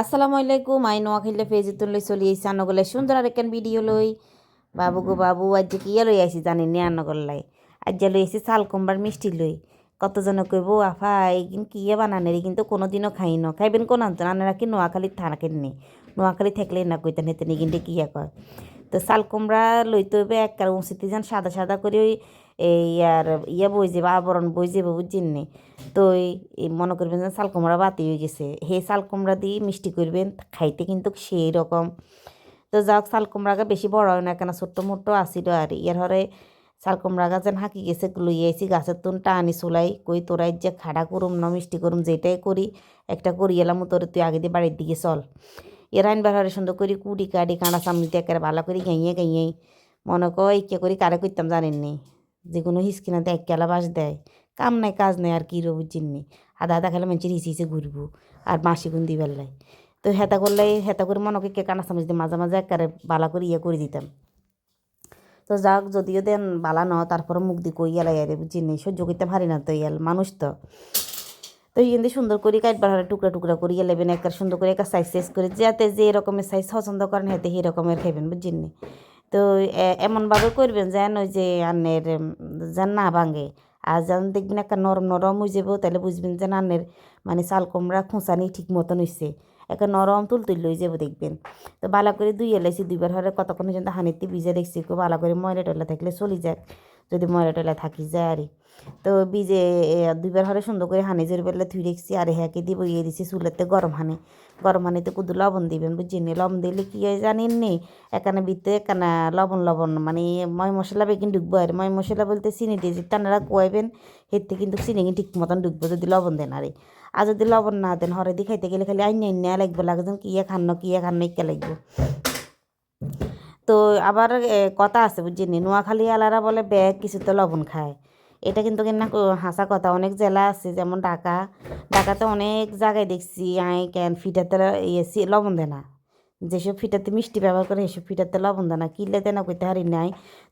আসসালামু আলাইকুম আই নোয়াখাইলে ফেজিতুন লই চলি আইসি আনগলে সুন্দর আর একখান ভিডিও লই। বাবু গো বাবু আজ যে কিয়া লই আইসি জানি নি আনগল্লাই আজ যে লই আইসি চাল কুমড়ার মিষ্টি লই। কতজন কইব, আফা এইদিন কিয়া বানানের? কিন্তু কোনোদিনও খাই ন। খাইবেন কোন আনতেন আনারা কি নোয়াখালী থাকেন নি। নোয়াখালী থাকলে না কইতেন, হেতেন কিন্তু কিয়া কয়? তো চাল কুমড়া লইতে হইবে, এক উঁচিতে যান সাদা সাদা করে ওই এই আর ইয়া বই যাবে আবরণ বই যাবে বুঝছেন নি তো এই মনে করবেন যে চাল কুমড়া বাতি হয়ে গেছে। সেই চাল কুমড়া দিয়ে মিষ্টি করবেন, খাইতে কিন্তু সেই রকম। তো যাক চাল কুমড়াগা বেশি বড় হয় না কেন, ছোট্ট মোটো আসিল আর। ইয়ার হরে চাল কুমড়া গাছ যেন হাঁকি গেছে, লই আইছি, গাছের তুন টানি চুলাই, কই তোরাই যে খাড়া করুম না মিষ্টি করুম যেটাই করি, একটা করি এলাম তোর তুই আগে দিয়ে বাড়ির দিকে চল। এর আইনবার হরে সুন্দর করে, কুড়ি কাটি কাঁড়া চামড়িতে একেবারে ভালো করে, গাইয়ে গাইয়ে। মনে কয় কে করি, কারে করতাম জানেন নি। যে কোনো হিসকিনাতে এক কেলা বাস দেয়। কাম নাই, কাজ নাই, আর কী রো বুঝিনি আধা আধা খেলে মানুষের হিসি হিসে ঘুরবো, আর মাসি গুন দি বেলায়। তো হেতা করলে, হেতা করে মনে কে কানা চামচ দিয়ে মাঝে মাঝে একেবারে বালা করে ইয়ে করে দিতাম। তো যাক, যদিও দেন বালা ন তারপরে মুখ দি কই এলাই আরে বুঝিনি সহ্য করতে পারি না তো ইয়াল, মানুষ তো। তো কিন্তু সুন্দর করে কাটবার হলে টুকরা টুকরা করে এলেবেন একটা সুন্দর করে একটা সাইজ সাইজ করে, যাতে যে রকমের সাইজ পছন্দ করেন, হাতে সেই রকমের খাইবেন বুঝিনি তো এমনভাবে করবেন যেন ওই যে আন্নের যেন না ভাঙে। আর যেন দেখবেন একটা নরম নরম হয়ে যাব, তাহলে বুঝবেন যে আন্নের মানে চাল কুমড়া খোঁচানি ঠিক মতন হয়েছে একটা নরম তুল তুল হয়ে যাব দেখবেন। তো ভালো করে দুই এলাইছি দুইবার হলে কতক্ষণ পর্যন্ত হানিতে ভিজে দেখছি খুব ভালো করে ময়লা টয়লা থাকলে চলে যাক যদি ময়লা টয়লা থাকি যায় আর। তো বিজে দুইবার হরে সুন্দর করে হানি জোর বেলা ধুই রেখছি, আর হ্যাঁকে দিব ইয়ে দিছি চুলেতে গরম হানি। গরম হানিতে কুদু লবণ দিবেন বুঝিনি লবণ দিলে কি হয় জানেন নি? এখানে ভিতরে এখানে লবণ লবণ মানে ময় মশলা বেগিন ঢুকবো আর। ময় মশলা বলতে চিনি দিয়ে তানারা কুয়াইবেন, হেতে কিন্তু চিনি কিন্তু ঠিক মতন ঢুকবো যদি লবণ দেন আরে। আর যদি লবণ না দেন, হরে দিয়ে খাইতে গেলে খালি আইন আইন লাগবে লাগছেন কিয়ে খান্ন কিয়ে খান্ন ইকে লাগবে। তো আবার কথা আছে বুঝিনি নোয়াখালী আলারা বলে ব্যাগ কিছুতে লবণ খায়। এটা কিন্তু কিনা হাসা কথা। অনেক জেলা আছে, যেমন ঢাকা। ঢাকাতে অনেক জায়গায় দেখছি, আই ক্যান ফিটাতে ইয়েছি লবণ দেয় না। যেসব ফিটাতে মিষ্টি ব্যবহার করে, সেসব ফিটাতে লবণ দেয় না। কিনলে দেয় না, কইতে হারি নাই।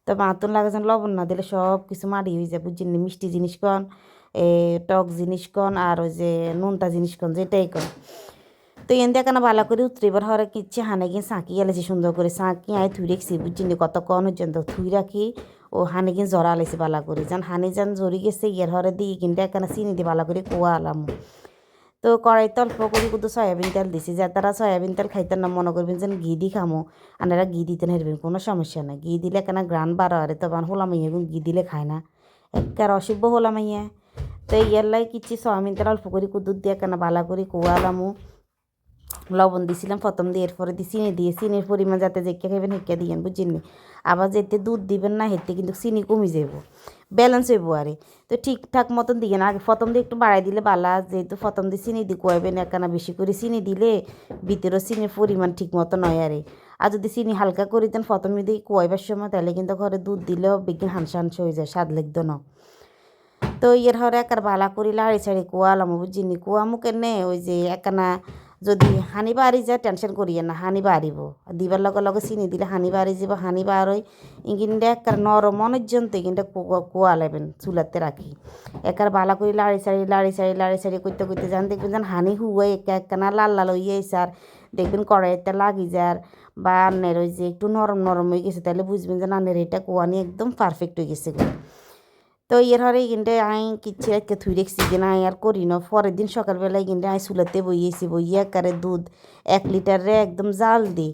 তো মাতুন লাগে যেন লবণ না দিলে সব কিছু মারি হয়ে যায় বুঝিনি মিষ্টি জিনিস এ, টক জিনিস আর ওই যে, নোনতা জিনিস কন, যেটাই কন। তো এন দিয়ে কেন ভালো করে উতরিবার হরে কিচ্ছে হানে গিয়ে সাঁকি গেলেছি সুন্দর করে সাঁকি, আয় থুই রেখছি বুঝিনি কত কন পর্যন্ত থুই রাখি, ও হানে গিয়ে জরা আলাইছি ভালো করে। যান হানে যান জরি গেছে, ইয়ার হরে দিই কিন্তু এখানে চিনি দিয়ে ভালো করে কুয়া আলাম তো কড়াইতে অল্প করে কিন্তু সয়াবিন তেল দিছি, যে তারা সয়াবিন তেল খাইতে না মনে করবেন যেন ঘি দি খামো। আনারা ঘি দিতে হেরবেন, কোনো সমস্যা নাই। ঘি দিলে কেন গ্রান বারো আরে, তো বান হোলাম ইয়ে ঘি দিলে খায় না। একের অসভ্য হলাম ইয়ে তো ইয়ার লাই কিচ্ছি সয়াবিন তেল, অল্প করে কুদুর দিয়ে কেন ভালো করে কুয়া আলামু লবণ দিছিলাম, প্রথম দিয়ে এরপরে দিয়ে চিনি দিয়ে, চিনির পরিমাণ যাতে যেকে খাইবেন হেঁকে দিয়েন, বুঝছেন আবার যেতে দুধ দিবেন না হেঁতে কিন্তু চিনি কমে যাব ব্যালেন্স হইব আরে। তো ঠিকঠাক মতন দিয়ে না আগে প্রথম দিয়ে একটু বাড়াই দিলে বালা যেহেতু প্রথম দিয়ে চিনি দিয়ে কুয়াইবেন একখানা বেশি করে চিনি দিলে ভিতরে চিনির পরিমাণ ঠিক মতো নয় আরে। আর যদি চিনি হালকা করে দেন, প্রথমে দিয়ে কুয়াইবার সময়, তাহলে কিন্তু ঘরে দুধ দিলেও বিজ্ঞান হানসা হানসা হয়ে যায়, স্বাদ লাগতো না। তো ইয়ের হরে একার বালা করি লাড়ি ছাড়ি কুয়ালাম বুঝিনি কুয়ামু কেনে ওই যে একখানা যদি হানি বাড়ি যায় টেনশন করিয়ে না, হানি বাড়িব দিবার লগে লগে চিনি দিলে হানি বাড়ি যাব, হানি বার হই ইঙ্গিনটা একার নরম অনর্যন্ত কিন্তু কুয়া লাইবেন চুলাতে রাখি। একার বালা করে লাড়ি ছাড়ি লাড়ি ছাড়ি লাড়ি ছাড়ি করতে করতে যান, দেখবেন যেন হানি হুয়ে একা একখানা লাল লাল আইসে আর দেখবেন কড়াইতে লাগি যার বা আন্নের ওই যে একটু নরম নরম হয়ে গেছে তাহলে বুঝবেন যে আন্নের এটা কুয়ানি একদম পারফেক্ট হয়ে গেছে। তো ইয়ের হরে কিন্তু আই কিচ্ছে একে থুই রেখছি কিনা, আই আর করি না। পরের দিন সকালবেলায় কিন্তু আই চুলাতে বইয়েছি, বইয়ে একারে দুধ, এক লিটারে একদম জাল দি,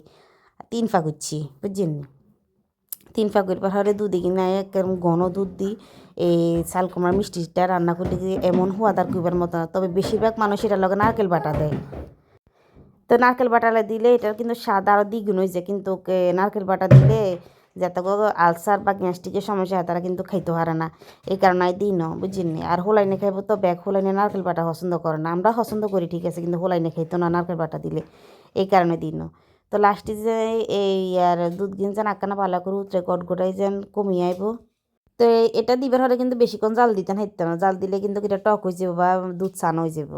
তিন ফা করছি বুঝছেন তিন ফা করবার হরে দুধে কিনা একরম ঘন দুধ দিই এই চাল কুমড়ার মিষ্টিটা রান্না করলে এমন হওয়াদার কইবার মতো। তবে বেশিরভাগ মানুষ এটার লগে নারকেল বাটা দেয়। তো নারকেল বাটালে দিলে এটার কিন্তু স্বাদ আরও দ্বিগুণ হয়ে যায় কিন্তু নারকেল বাটা দিলে যাতে আলসার বা গ্যাস্ট্রিকের সমস্যা হয়, তারা কিন্তু খাইতে পারে না। এই কারণে আই দিই না বুঝিনি আর হোলাইনে খাইবো তো ব্যাগ হোলাইনে নারকেল বাটা পছন্দ করে না। আমরা পছন্দ করি, ঠিক আছে, কিন্তু হোলাইনে খাইতো না নারকেল বাটা দিলে। এই কারণে দিই না। তো লাস্টে যে এই আর দুধ গিন যেন আকানা ভালো করে উতরে গট গোটাই যেন কমিয়ে আইব। তো এটা দিবার হলে কিন্তু বেশিক্ষণ জাল দিতেন, হাইতে না। জাল দিলে কিন্তু এটা টক হয়ে যাব বা দুধ চান হয়ে যাব